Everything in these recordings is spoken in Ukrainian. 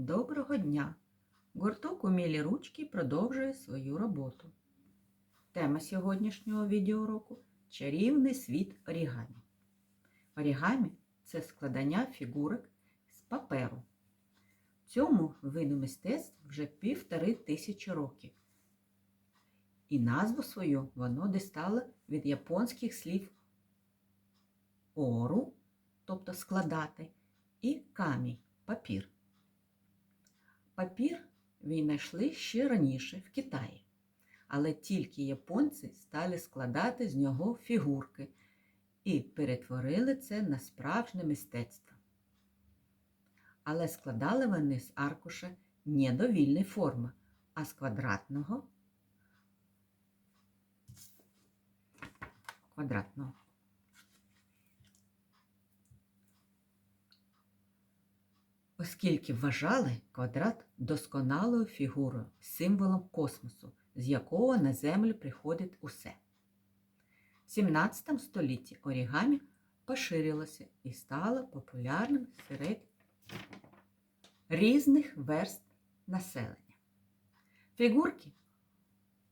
Доброго дня! Гурток Умілі ручки продовжує свою роботу. Тема сьогоднішнього відеоуроку – чарівний світ орігамі. Орігамі – це складання фігурок з паперу. Цьому виду мистецтв вже півтори тисячі років. І назву свою воно дістало від японських слів ору, тобто складати, і камій папір. Папір віднайшли ще раніше в Китаї, але тільки японці стали складати з нього фігурки і перетворили це на справжнє мистецтво. Але складали вони з аркуша не довільної форми, а з квадратного. квадратного. Оскільки вважали квадрат досконалою фігурою, символом космосу, з якого на Землю приходить усе. В 17 столітті орігамі поширилося і стало популярним серед різних верст населення. Фігурки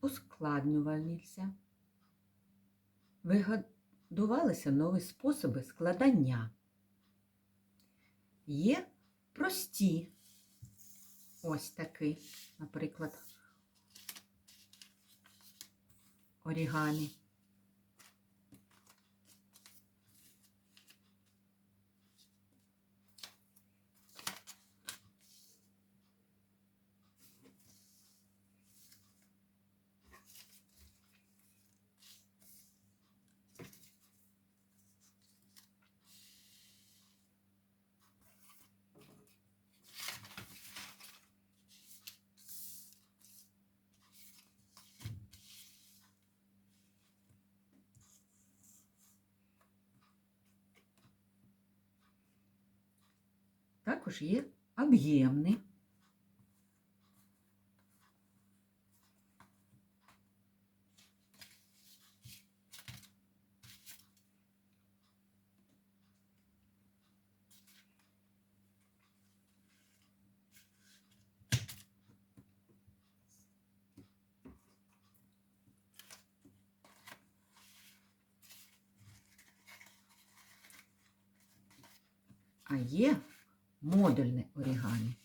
ускладнювалися, вигадувалися нові способи складання. Є прості. Ось такий, наприклад, орігамі. Також є об'ємний. А є модульне орігамі.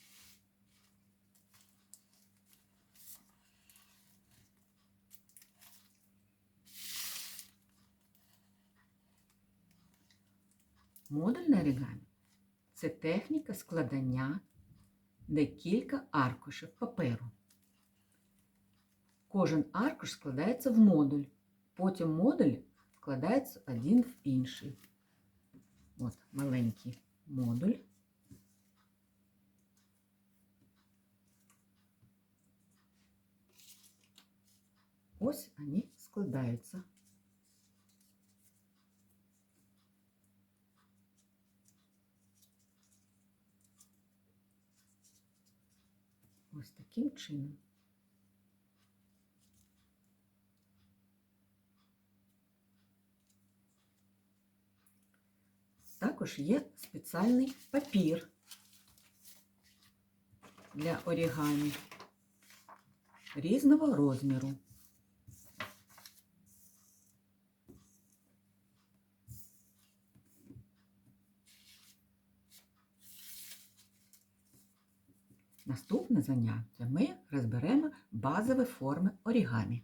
Модульне орігамі – це техніка складання декілька аркушів паперу. Кожен аркуш складається в модуль, потім модуль складається один в інший. От маленький модуль. Ось они складаються. Ось таким чином. Також є спеціальний папір для орігамі різного розміру. Наступне заняття ми розберемо базові форми орігамі.